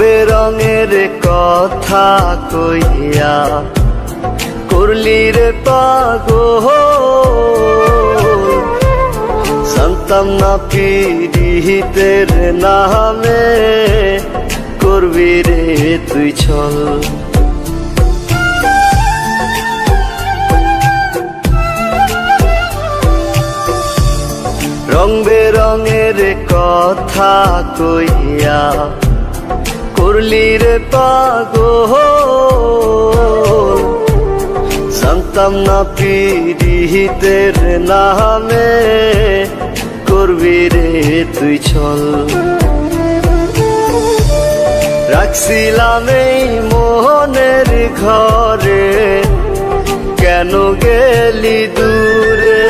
বেরঙের কথা কইয়া করলি রে পাগো সন্তাম না পিড়িতের নামে করবি রে তুই ছল। রং বেরঙের কথা কইয়া করলি রে পাগো জানতাম না পিড়িতের নামে করবি রে তুই ছল রাখছিলাম এই মোহনের ঘরে, কেন গেলি দূরে?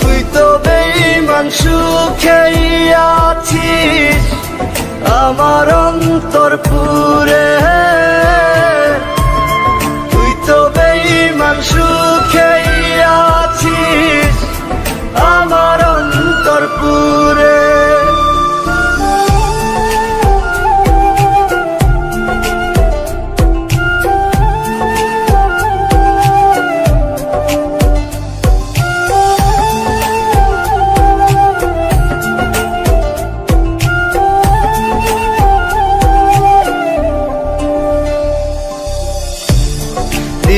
তুই তো বেইমান সুখেই আছিস আমার অন্তর পুরে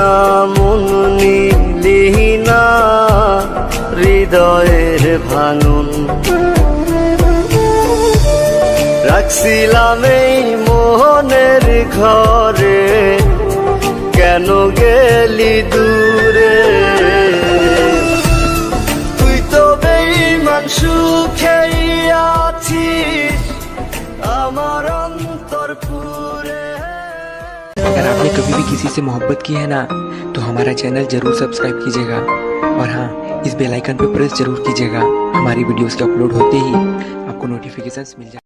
না, মন হৃদয়ের ভাঙন রাখছিলাম এই মোহনের ঘরে, কেন গেলি দূরে? তুই তো বেইমান সুখেই আছিস, আমার অন্তর किसी से मोहब्बत की है ना तो हमारा चैनल ज़रूर सब्सक्राइब कीजिएगा। और हाँ इस बेल आइकन पर प्रेस ज़रूर कीजिएगा। हमारी वीडियोस के अपलोड होते ही आपको नोटिफिकेशंस मिल जाए